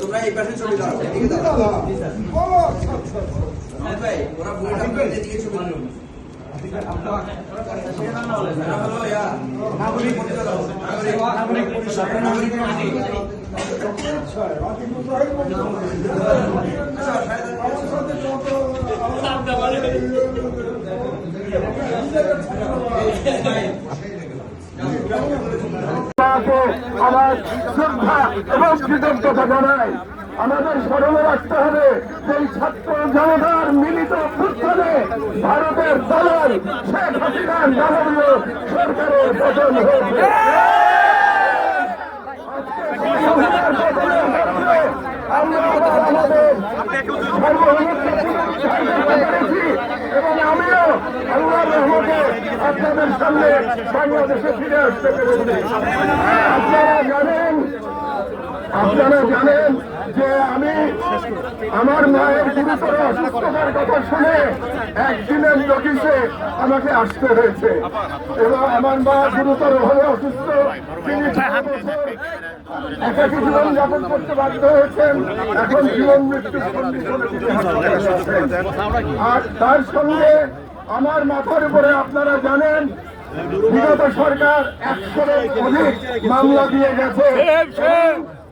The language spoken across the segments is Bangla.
তোমরা এই পাশে ছবি দাও আরে ভাই ওরা বইটা এদিকে ছবি দাও আমার শ্রদ্ধা এবং কৃতজ্ঞতা জানাই। আমাদের স্মরণে রাখতে হবে এই ছাত্র জনতার মিলিত উত্থানে ভারতের দলের শেখ হাসিনার দানবীয় সরকারের পতন হয়েছে। আপনারা জানেন আপনারা জানেন আমার মায়ের গুরুতর অসুস্থতার কথা শুনে একদিনের নোটিশে আমাকে আসতে হয়েছে। এবং আমার মা গুরুতর ভাবে অসুস্থ। তিনি একাকি জীবন যাপন করতে বাধ্য হয়েছেন। এখন জীবন মৃত্যু। আর তার সঙ্গে আমার মাথার উপরে আপনারা জানেন, বিগত সরকার একশোর অধিক মামলা দিয়ে গেছে।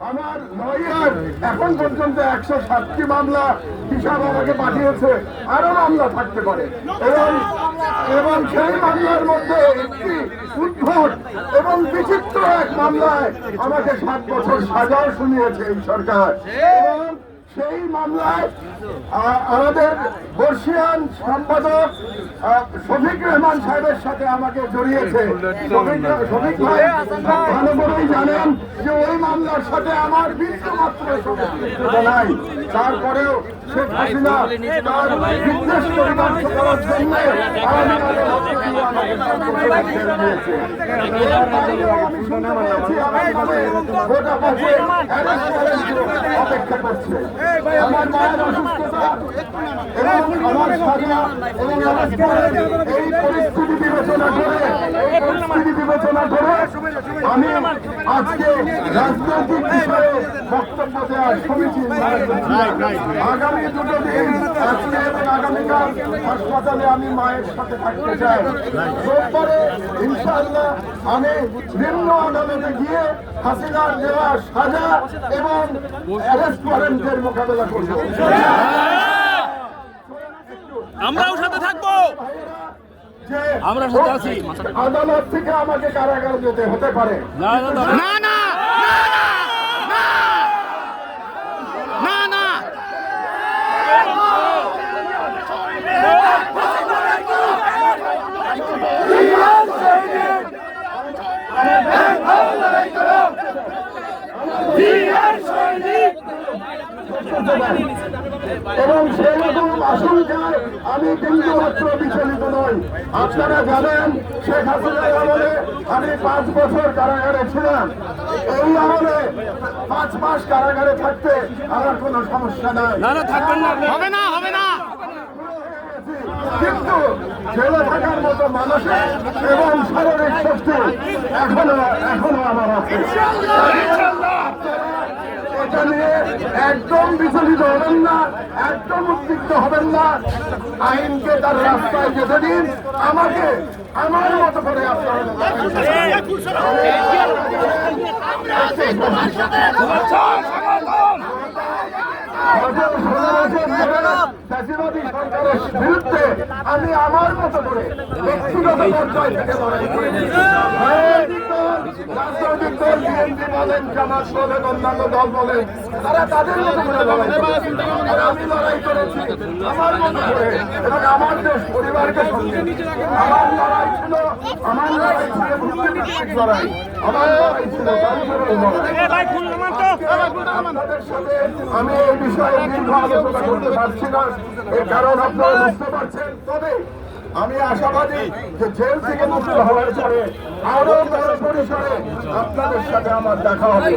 আমার লয়ার এখন পর্যন্ত একশো সাতটি মামলা হিসাব আমাকে পাঠিয়েছে, আরও মামলা থাকতে পারে। এবং এবং সেই মামলার মধ্যে একটি উদ্ভট এবং বিচিত্র এক মামলায় আমাকে সাত বছর সাজাও শুনিয়েছে এই সরকার। এবং সেই মামলায় আমাদের বর্ষিয়ান সম্পাদক শফিক রহমান সাহেবের সাথে আমাকে জড়িয়েছে। শফিক ভাই ভালো করেই জানেন যে ওই মামলার সাথে আমার বিন্দু মাত্র নাই। তারপরেও শেখ হাসিনা তার বিদ্বেষ পরিমার্য করার জন্য অপেক্ষা করছে। আমার মায়ের অসুস্থতা। এবং আমার স্বাধীনতা পরিস্থিতি বিবেচনা করে পরিস্থিতি বিবেচনা করে আমি আজকে রাজনৈতিক বিষয়ে বক্তব্য দেওয়ার না। আগামী দুটো দিন আজকে এবং আগামীকাল হাসপাতালে আমি মায়ের সাথে থাকতে চাই রোববারে ইনশাআল্লাহ আমি নিম্ন আদালতে গিয়ে হাসিনার দেওয়া সাজা এবং অ্যারেস্ট ওয়ারেন্টের মোকাবেলা করব আমরাও সাথে থাকব আমরা সাথে আছি। আদালত থেকে আমাকে কারাগারে যেতে হতে পারে। না না না। না না এবং সেরকম আশঙ্কায় আমি বিন্দু মাত্র বিচলিত নই। আপনারা জানেন শেখ হাসিনার আমলে আমি পাঁচ বছর কারাগারে ছিলাম। এই আমলে পাঁচ মাস কারাগারে থাকতে আমার কোনো সমস্যা নাই। না না থাকবেন না হবে না হবে না। কিন্তু জেলে থাকার মতো মানসিক এবং শারীরিক শক্তি এখনও এখনও আমার আছে। এটা নিয়ে একদম বিচলিত হবেন না, একদম উদ্বিগ্ন হবেন না। আইনকে তার রাস্তায় যেতে দিন, আমাকে আমার মতো করে আমি আমার মতো করে ব্যক্তিগত পর্যায় থেকে লড়াই করেছি রাজনৈতিক দল, বিএনপি বলেন জামাত বলেন অন্যান্য দল বলেন তারা তাদের মতো করে লড়াই আর আমি লড়াই করেছি আমার মতো করে এবং আমার দেশ পরিবারকে সঙ্গে আমার লড়াই ছিল আমার লড়াই ছিল মুক্তিভিত্তিক লড়াই। আমার লড়াই ছিল তারপরে লড়াই আপনাদের সাথে আমি এই বিষয়ে দীর্ঘ আলোচনা করতে পারছি না। এর কারণ আপনারা বুঝতে পারছেন। তবে আমি আশাবাদী যে জেল থেকে মুক্ত হওয়ার পরে আরও বড় পরিসরে আপনাদের সাথে আমার দেখা হবে।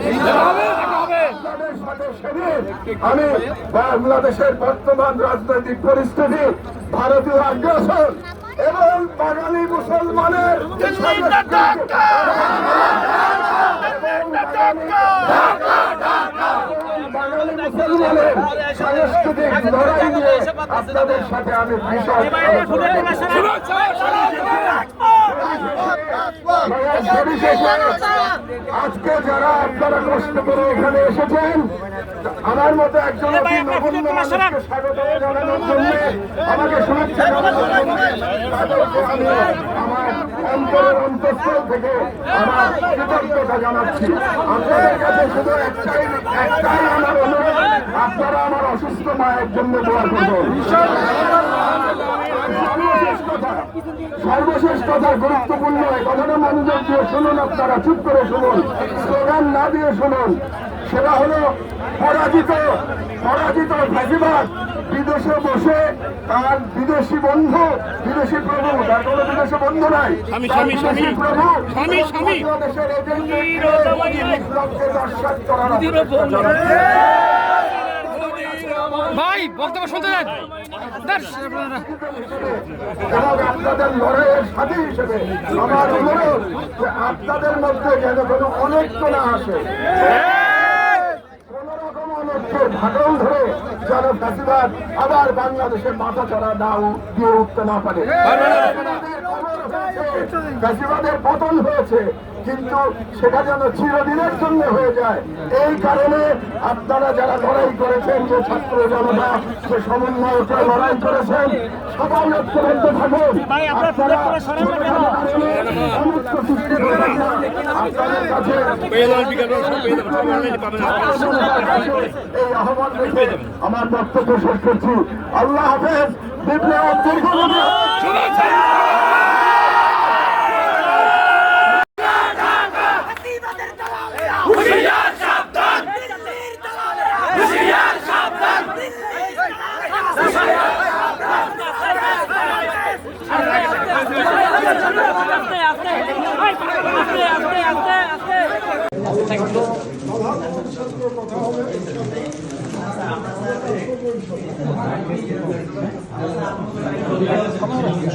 আমি বাংলাদেশের বর্তমান রাজনৈতিক পরিস্থিতি ভারতীয় আগ্রাসন এবং বাঙালি মুসলমানের সাংস্কৃতিক লড়াই নিয়ে আপনাদের সাথে আমি ভীষণ আজকে যারা আপনারা কষ্ট করে এখানে এসেছেন আমার মতো একজন অতি নগণ্য মানুষকে স্বাগত জানানোর জন্য আমাকে শুভেচ্ছা জানানোর জন্য তাদেরকে আমি আমার অন্তরের অন্তঃস্থল থেকে আমার কৃতজ্ঞতা জানাচ্ছি। আপনাদের কাছে শুধু একটাই একটাই আমার অনুরোধ আপনারা আমার অসুস্থ মায়ের জন্য দোয়া করবেন। কথা। সর্বশেষ কথা গুরুত্বপূর্ণ এই কথাটা মনোযোগ দিয়ে শুনুন আপনারা চুপ করে শুনুন স্লোগান না দিয়ে শুনুন। সেটা হলো পরাজিত পরাজিত ফাঁসিবাদ বিদেশে বসে তার বিদেশি বন্ধু বিদেশি প্রভু তার কোনো বিদেশি বন্ধু নাই। বিদেশি স্বামী। প্রভু। বাংলাদেশের এজেন্টদেরকে বিপ্লবকে নস্যাৎ করার অপেক্ষা চলছে। ভাই বক্তব্য শুনতে দেন। আপনাদের লড়াইয়ের সাথী হিসেবে আমার অনুরোধ যে আপনাদের মধ্যে যেন কোনো অনৈক্য না আসে। কোন রকম অনৈক্যের ভাগল ধরে যেন ফ্যাসিবাদ আবার বাংলাদেশের মাথা চড়া দাও দিয়ে উঠতে না পারে। ফ্যাসিবাদের পতন হয়েছে কিন্তু সেটা যেন চিরদিনের জন্য হয়ে যায়। এই কারণে আপনারা যারা লড়াই করেছেন যে ছাত্র জনতা যে সমন্বয়করা লড়াই করেছেন সবাই ঐক্যবদ্ধ থাকুন। আপনারা। আপনাদের কাছে এই আহ্বান রেখে আমার বক্তব্য শেষ করছি। আল্লাহ হাফেজ বিপ্লব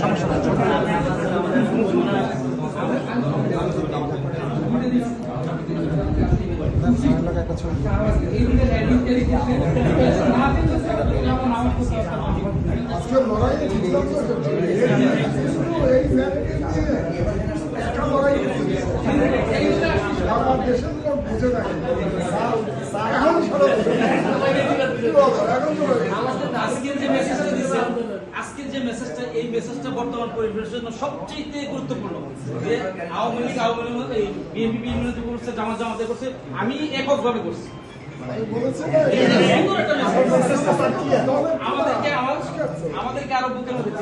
সমস্যা আস্তে আজকের যে মেসেজটা দিচ্ছেন আজকের যে মেসেজটা মেসেজটা বর্তমান পরিবেশের জন্য সবচেয়ে গুরুত্বপূর্ণ যে আওয়ামী লীগ আওয়ামী লীগ, এই বিএনপি বিএনপি করছে, জামাত, জামাতে করছে। আমি এককভাবে করছি। আমাদেরকে আমার- আরও বুকের মধ্যে